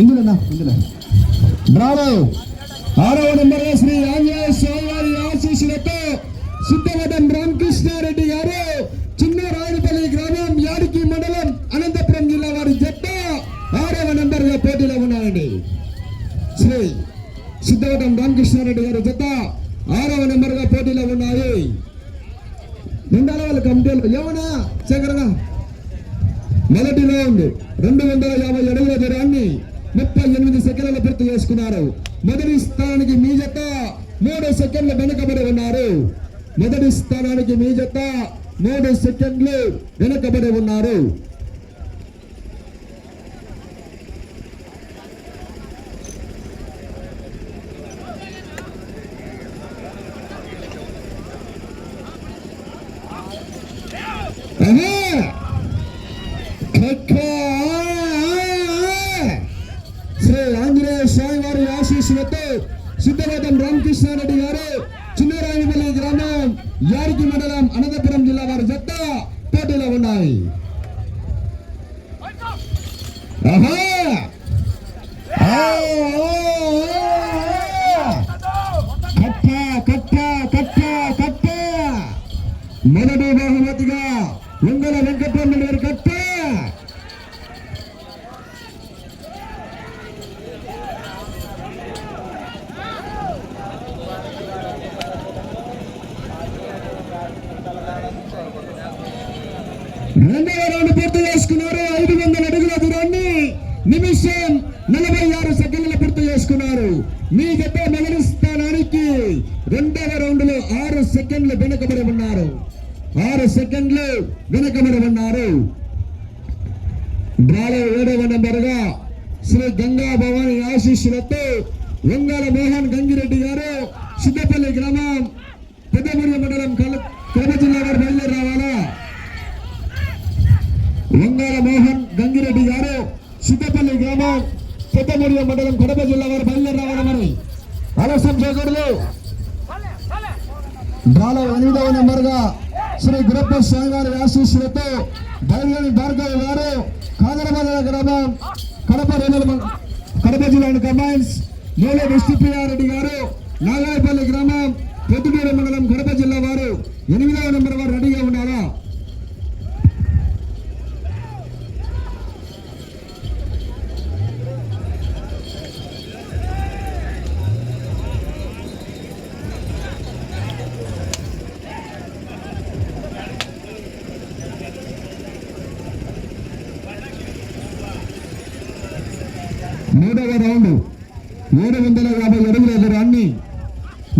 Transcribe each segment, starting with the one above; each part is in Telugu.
ఇందులో ఇందులో బ్రావో! ఆరవ నెంబర్ శ్రీ ఆంజనేయ స్వామి వారి ఆశీస్సులతో సిద్ధవటం రామకృష్ణారెడ్డి గారు చిన్న రాయనపల్లి గ్రామం యాడికి మండలం అనంతపురం జిల్లా వారి జట్టు ఆరవ నెంబర్గా పోటీలో ఉన్నారండి. శ్రీ సిద్ధవటం రామకృష్ణారెడ్డి గారి జత ఆరవ నెంబర్గా పోటీలో ఉన్నాయి. నిండాల వాళ్ళ కమిటీలు ఏమన్నా శేఖరగా మొదటిలో ఉంది రెండు వందల యాభై అడుగుల దూరాన్ని ముప్పై ఎనిమిది సెకండ్ల పూర్తి చేసుకున్నారు. మొదటి స్థానానికి మీ జత మూడు సెకండ్లు వెనుకబడి ఉన్నారు. మొదటి స్థానానికి మీ జత మూడు సెకండ్లు వెనుకబడి ఉన్నారు ఆహా! కక్క! శ్రీ ఆంజనేయ స్వామి వారి ఆశీస్సులతో సిద్ధవేదం రామకృష్ణారెడ్డి గారు చిన్నరాయనపల్లి గ్రామం యారికి మండలం అనంతపురం జిల్లా వారి జట్ట పోటీలో ఉన్నాయి ఆహా! ఆ! కట్ట కట్ట కట్ట కట్ట మొదటి బహుమతిగా ఉంగల వెంకటరమణ గారి కట్ట రెండవ రౌండ్ పూర్తి చేసుకున్నారు ఐదు వందల అడుగుల దూరాన్ని నిమిషం నలభై ఆరు సెకండ్ల పూర్తి చేసుకున్నారు. మీ దగ్గర మొదటి స్థానానికి రెండవ రౌండ్లో ఆరు సెకండ్లు వెనుకబడి ఉన్నారు. ఆరు సెకండ్లు వెనుకబడి ఉన్నారు. డ్రాలో ఏడవ నెంబర్గా శ్రీ గంగా భవాని ఆశీస్సులతో వంగాల మోహన్ గంగిరెడ్డి గారు సిద్దపల్లి గ్రామం పెద్దమూరి మండలం కల- కడప జిల్లా గారు బయలుదేరి రావాలా? వంగాల మోహన్ గ్రామం పెద్దమూడి మండలం కడప జిల్లా వారు బయలుదేరి రావాలా మరి ఆలస్యం చేయకూడదు డ్రాలో ఎనిమిదవ నెంబర్గా శ్రీ గురప్ప స్వామి వారి ఆశీస్సులతో బయలుదేరి భార్గవ్ గారు కాదరమల్ల గ్రామం కడప రేణుల మం- కడప జిల్లాని కమాండ్స్ మూల విష్ణుప్రియారెడ్డి గారు నాగాయపల్లి గ్రామం పొద్దుటూరు మండలం కడప జిల్లా వారు ఎనిమిదవ నెంబర్ వారు రెడీగా ఉన్నారా మూడవ రౌండ్ ఏడు వందల యాభై అడుగుల దూరాన్ని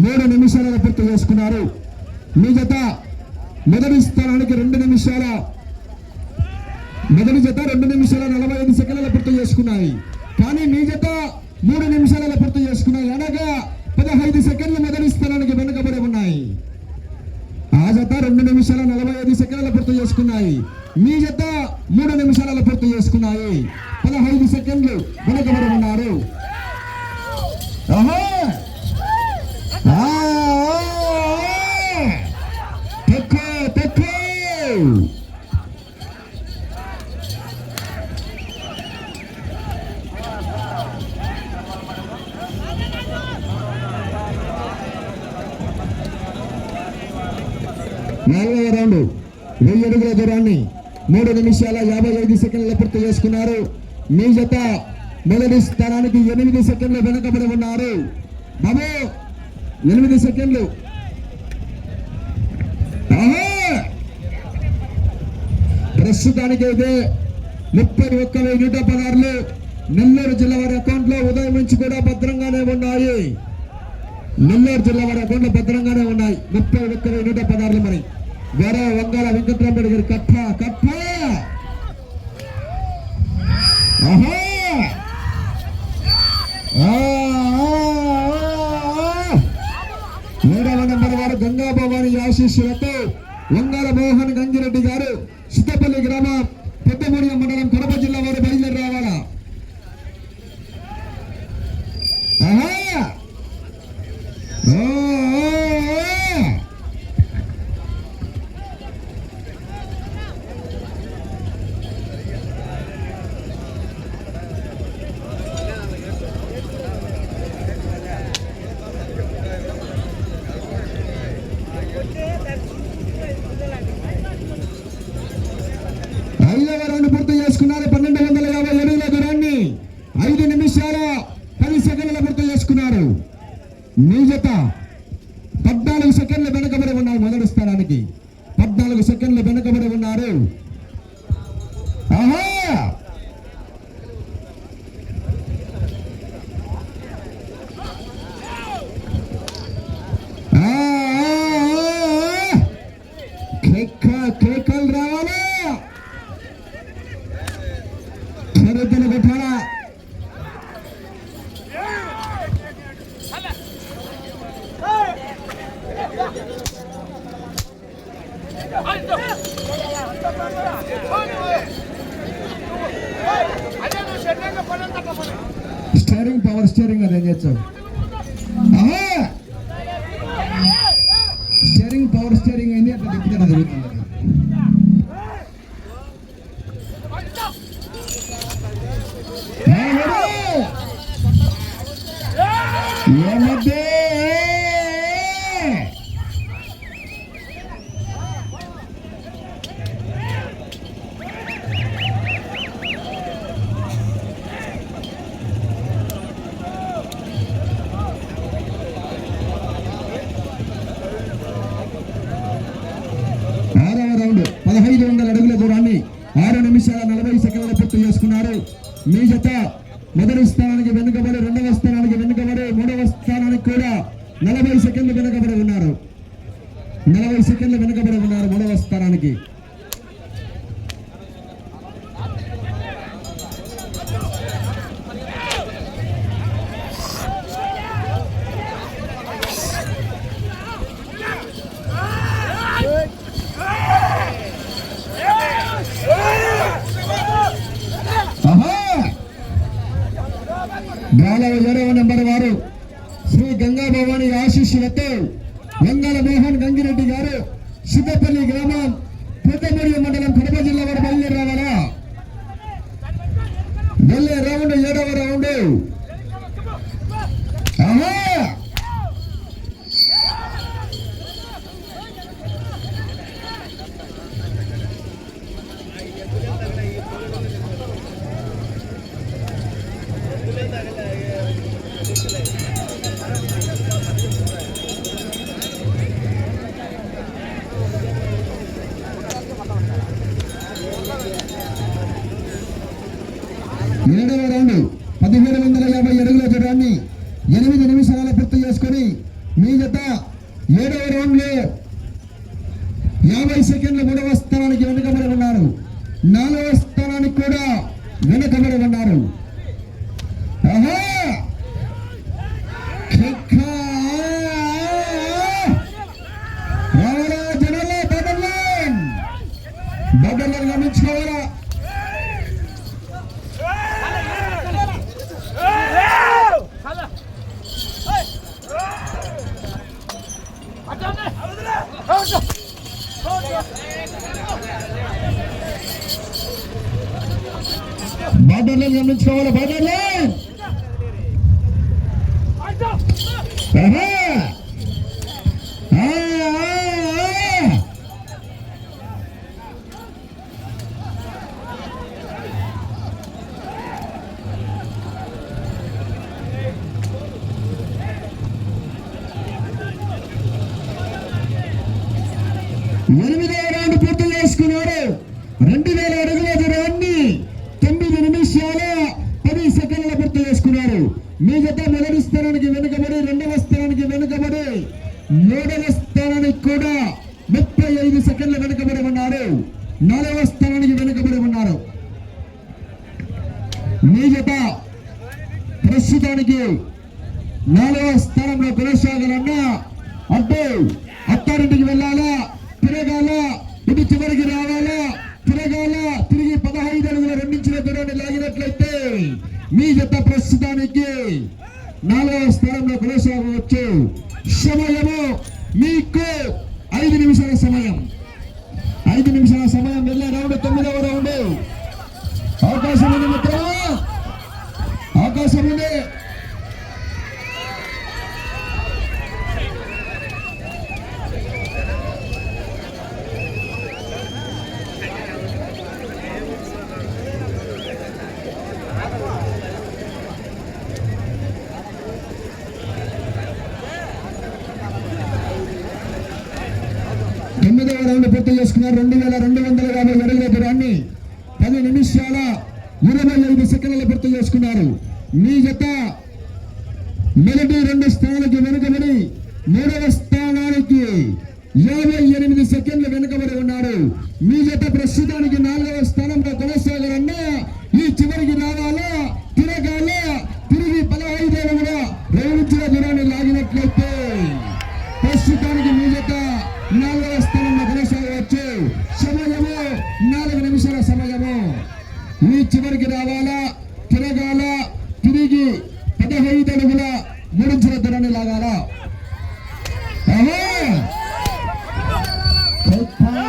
మూడు నిమిషాల పూర్తి చేసుకున్నారు. మీ జత మొదటి స్థానానికి రెండు నిమిషాల మొదటి జత రెండు నిమిషాల నలభై ఐదు సెకండ్ల పూర్తి చేసుకున్నాయి. కానీ మీ జత మూడు నిమిషాల పూర్తి చేసుకున్నాయి. అనగా పదహైదు సెకండ్లు మొదటి స్థానానికి వెనుకబడి ఉన్నాయి. ఆ జత రెండు నిమిషాల నలభై ఐదు సెకండ్ల పూర్తి చేసుకున్నాయి. మీ జత మూడు నిమిషాలలో పూర్తి చేసుకున్నాయి. పదహైదు సెకండ్లు వెనుకబడి ఉన్నారు నాలుగవ రౌండ్. వెయ్యి అడుగుల దూరాన్ని మూడు నిమిషాల యాభై ఐదు సెకండ్ల పూర్తి చేసుకున్నారు. మీ జత మొదటి స్థానానికి ఎనిమిది సెకండ్లు వెనుకబడి ఉన్నారు. బాబు ఎనిమిది సెకండ్లు. ప్రస్తుతానికి అయితే ముప్పై ఒక్క వెయ్యి నూట పదహారులు నెల్లూరు జిల్లా వారి అకౌంట్లో ఉదయం నుంచి కూడా భద్రంగానే ఉన్నాయి. నెల్లూరు జిల్లా వారి అకౌంట్లో భద్రంగానే ఉన్నాయి. ముప్పై ఒక్క వెయ్యి నూట పదహారులు మరి. వేరే వంగాల వెంకట్రామరెడ్డి గారి కట్ట కట్ట ఆహా! ఆ, ఆ, ఆ, ఆ. మూడవ నెంబర్ వారు గంగా భవాని ఆశీస్సులతో వంగాల మోహన్ గంగిరెడ్డి గారు సిద్దపల్లి గ్రామం పెద్దమూడియ మండలం కడప జిల్లా వారు బయలుదేరి రావాలా ఆహా! ఆ, ఆ, ఆ. నిమిషాల పది సెకండ్ల పూర్తి నిజత పద్నాలుగు సెకండ్లు వెనుకబడి ఉన్నారు మొదటి స్థానానికి. పద్నాలుగు సెకండ్లు వెనుకబడి ఉన్నారు. ఆహా! ఆ, కేకలు రావాలా. చరిత్రను పెట్టాలా స్టీరింగ్ పవర్ స్టీరింగ్ అదేం చేస్తావు ఆహా! స్టీరింగ్ పవర్ స్టీరింగ్ అయింది అట్లా తిప్పుతాను జరుగుతుంది ఏమద్దే ఆరవ రౌండ్ పదహైదు వందల అడుగుల దూరాన్ని ఆరు నిమిషాల నలభై సెకండ్ల పూర్తి చేసుకున్నారు మీ జత మొదటి స్థానానికి వెనుకబడి రెండవ స్థానానికి వెనుకబడి మూడవ స్థానానికి కూడా నలభై సెకండ్లు వెనుకబడి ఉన్నారు నలభై సెకండ్లు వెనుకబడి ఉన్నారు మూడవ స్థానానికి ఆహా! బాలవ ఏడవ నెంబర్ వారు. శ్రీ గంగా భవాని ఆశీస్సులతో వెంగళ మోహన్ గంగిరెడ్డి గారు సిద్ధపల్లి గ్రామం పెద్దమూడి మండలం కడప జిల్లా వారు బయలుదేరి రావాలా? వెళ్ళే రౌండ్ ఏడవ రౌండ్ ఆహా! ఏడవ రౌండ్ పదిహేడు వందల యాభై విజయాన్ని ఎనిమిది నిమిషాల పూర్తి చేసుకొని మీ జత ఏడవ రౌండ్లో యాభై సెకండ్ల మూడవ స్థానానికి వెనుకబడి ఉన్నారు నాలుగవ స్థానానికి కూడా వెనుకబడి ఉన్నారు ఆహా! కిక్క! రావాలా జనాల బదల్లాన్ బదల్లాన్ గమనించుకోవాలా బదల్లాన్ గమనించుకోవాలా బదల్లాన్ ఆహా! నాలుగవ స్థానంలో కొనసాగాలన్నా అడ్డు అత్తారింటికి వెళ్ళాలా తిరగాల ఇటు చివరికి రావాలా తిరగాల తిరిగి పదహైదు అడుగుల రెండించిన దూరాన్ని లాగినట్లయితే మీ జత ప్రస్తుతానికి నాలుగవ స్థానంలో కొనసాగవచ్చు సమయము మీకు ఐదు నిమిషాల సమయం ఐదు నిమిషాల సమయం వెళ్ళే రౌండ్ తొమ్మిదవ రౌండ్ అవకాశం ఉంది మిత్రమా అవకాశం ఉంది పూర్తి చేసుకున్నారు. రెండు వేల రెండు వందల యాభై అడుగుల దూరాన్ని పది నిమిషాల ఇరవై ఐదు సెకండ్ల పూర్తి చేసుకున్నారు. మీ జత మొదటి రెండు స్థానాలకి వెనుకబడి మూడవ స్థానానికి యాభై ఎనిమిది సెకండ్లు వెనుకబడి ఉన్నారు. మీ జత ప్రస్తుతానికి నాలుగవ స్థానంలో Hey, hey.